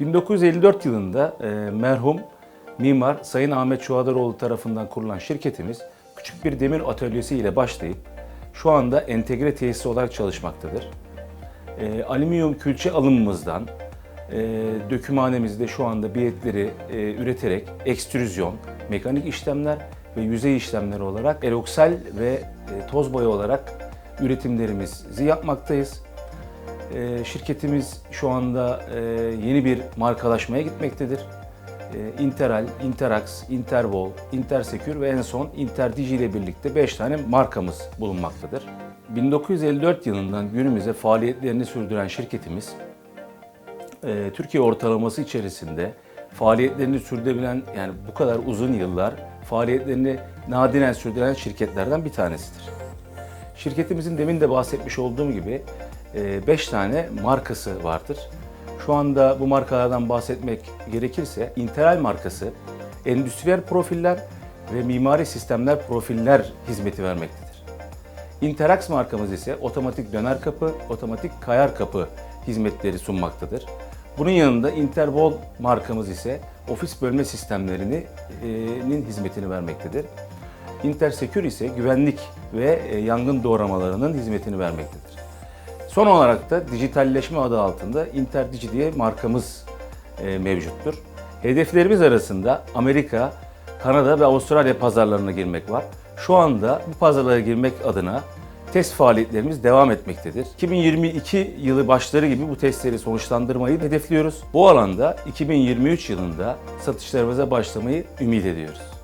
1954 yılında e, merhum mimar Sayın Ahmet Çuhadaroğlu tarafından kurulan şirketimiz küçük bir demir atölyesi ile başlayıp şu anda entegre tesis olarak çalışmaktadır. E, alüminyum külçe alımımızdan e, dökümhanemizde şu anda biletleri e, üreterek ekstrüzyon, mekanik işlemler ve yüzey işlemleri olarak eroksal ve e, toz boya olarak üretimlerimizi yapmaktayız. E, şirketimiz şu anda e, yeni bir markalaşmaya gitmektedir. E, Interal, Interax, Intervol, Intersecure ve en son Interdigi ile birlikte 5 tane markamız bulunmaktadır. 1954 yılından günümüze faaliyetlerini sürdüren şirketimiz e, Türkiye ortalaması içerisinde faaliyetlerini sürdürebilen yani bu kadar uzun yıllar faaliyetlerini nadiren sürdüren şirketlerden bir tanesidir. Şirketimizin demin de bahsetmiş olduğum gibi 5 tane markası vardır. Şu anda bu markalardan bahsetmek gerekirse Interal markası endüstriyel profiller ve mimari sistemler profiller hizmeti vermektedir. Interax markamız ise otomatik döner kapı, otomatik kayar kapı hizmetleri sunmaktadır. Bunun yanında Intervol markamız ise ofis bölme sistemlerinin hizmetini vermektedir. Intersecure ise güvenlik ve e, yangın doğramalarının hizmetini vermektedir. Son olarak da dijitalleşme adı altında Interdigi diye markamız e, mevcuttur. Hedeflerimiz arasında Amerika, Kanada ve Avustralya pazarlarına girmek var. Şu anda bu pazarlara girmek adına test faaliyetlerimiz devam etmektedir. 2022 yılı başları gibi bu testleri sonuçlandırmayı hedefliyoruz. Bu alanda 2023 yılında satışlarımıza başlamayı ümit ediyoruz.